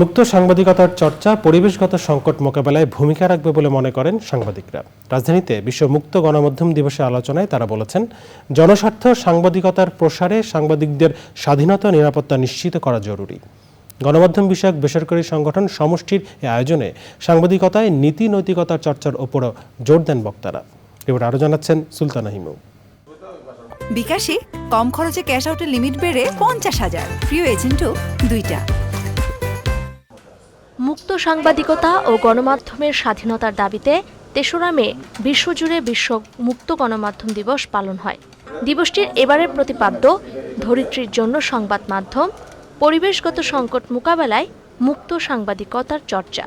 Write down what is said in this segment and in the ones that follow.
মুক্ত সাংবাদিকতার চর্চা, পরিবেশগত সংকট মোকাবেলায় ভূমিকা রাখবে বলে মনে করেন সাংবাদিকরা। রাজধানীতে বিশ্ব মুক্ত গণমাধ্যম দিবসে আলোচনায় তারা বলেছেন, জনস্বার্থ, সাংবাদিকতার প্রসারে সাংবাদিকদের স্বাধীনতা নিরাপত্তা নিশ্চিত করা জরুরি। গণমাধ্যম বিষয়ক বেসরকারি সংগঠন সমষ্টির এই আয়োজনে সাংবাদিকতায় নীতি নৈতিকতার চর্চার ওপরও জোর দেন বক্তারা। এবার আরও জানাচ্ছেন সুলতানা হিমু। বিকাশে কম খরচে ক্যাশ আউটের লিমিট বেড়ে পঞ্চাশ হাজার। প্রিয় এজেন্টও দুইটা। মুক্ত সাংবাদিকতা ও গণমাধ্যমের স্বাধীনতার দাবিতে তেসরা মে বিশ্বজুড়ে বিশ্ব মুক্ত গণমাধ্যম দিবস পালন হয়। দিবসটির এবারের প্রতিপাদ্য, ধরিত্রীর জন্য সংবাদ মাধ্যম, পরিবেশগত সংকট মোকাবেলায় মুক্ত সাংবাদিকতার চর্চা।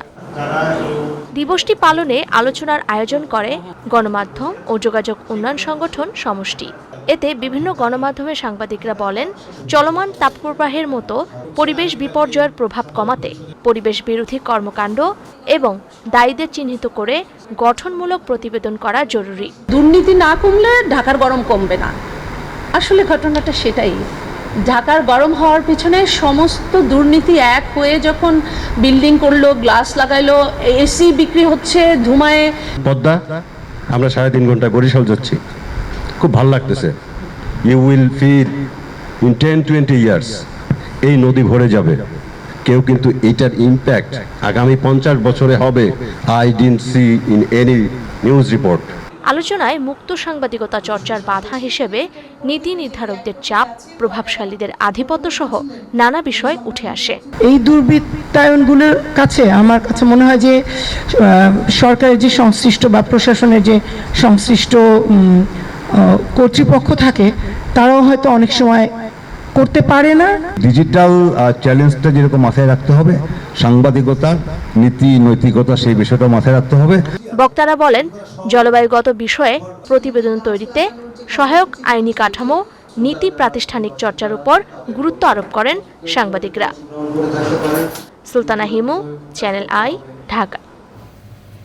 দিবসটি পালনে আলোচনার আয়োজন করে গণমাধ্যম ও যোগাযোগ উন্নয়ন সংগঠন সমষ্টি। এতে বিভিন্ন গণমাধ্যমের সাংবাদিকরা বলেন, চলমান তাপপ্রবাহের মতো পরিবেশ বিপর্যয়ের প্রভাব কমাতে পরিবেশ বিরোধী কর্মকাণ্ড এবং দায়ীদের চিহ্নিত করে গঠনমূলক প্রতিবেদন করা জরুরি। দুর্নীতি না কমলে ঢাকার গরম কমবে না। আসলে ঘটনাটা সেটাই। ঢাকার গরম হওয়ার পিছনে সমস্ত দুর্নীতি এক হয়ে যখন বিল্ডিং করল, গ্লাস লাগাইলো এসি বিক্রি হচ্ছে ধুমায়। পদ্মা, আমরা সাড়ে তিন ঘণ্টা বরিশাল যাচ্ছি। খুব ভালো লাগতেছে। You will feel in ten twenty years এই নদী ভরে যাবে। কেউ কিন্তু এটার ইম্প্যাক্ট আগামী পঞ্চাশ বছরে হবে। I didn't see in any news report আলোচনায় মুক্ত সাংবাদিকতা চর্চার বাধা হিসেবে নীতি নির্ধারকদের চাপ প্রভাবশালীদের আধিপত্য সহ নানা বিষয় উঠে আসে। এই দুর্বৃত্তায়নগুলোর কাছে আমার কাছে মনে হয় যে সরকারের যে সংশ্লিষ্ট বা প্রশাসনের যে সংশ্লিষ্ট কর্তৃপক্ষ থাকে তারাও হয়তো অনেক সময় করতে পারে না। ডিজিটাল চ্যালেঞ্জটা যেরকম মাথায় রাখতে হবে সাংবাদিকতা, নীতি, নৈতিকতা সেই বিষয়টা মাথায় রাখতে হবে। বক্তারা বলেন, জলবায়ুগত বিষয়ে প্রতিবেদন তৈরিতে সহায়ক আইনি কাঠামো, নীতি প্রাতিষ্ঠানিক চর্চার উপর গুরুত্ব আরোপ করেন সাংবাদিকরা। Sultana Himu, Channel I, Dhaka.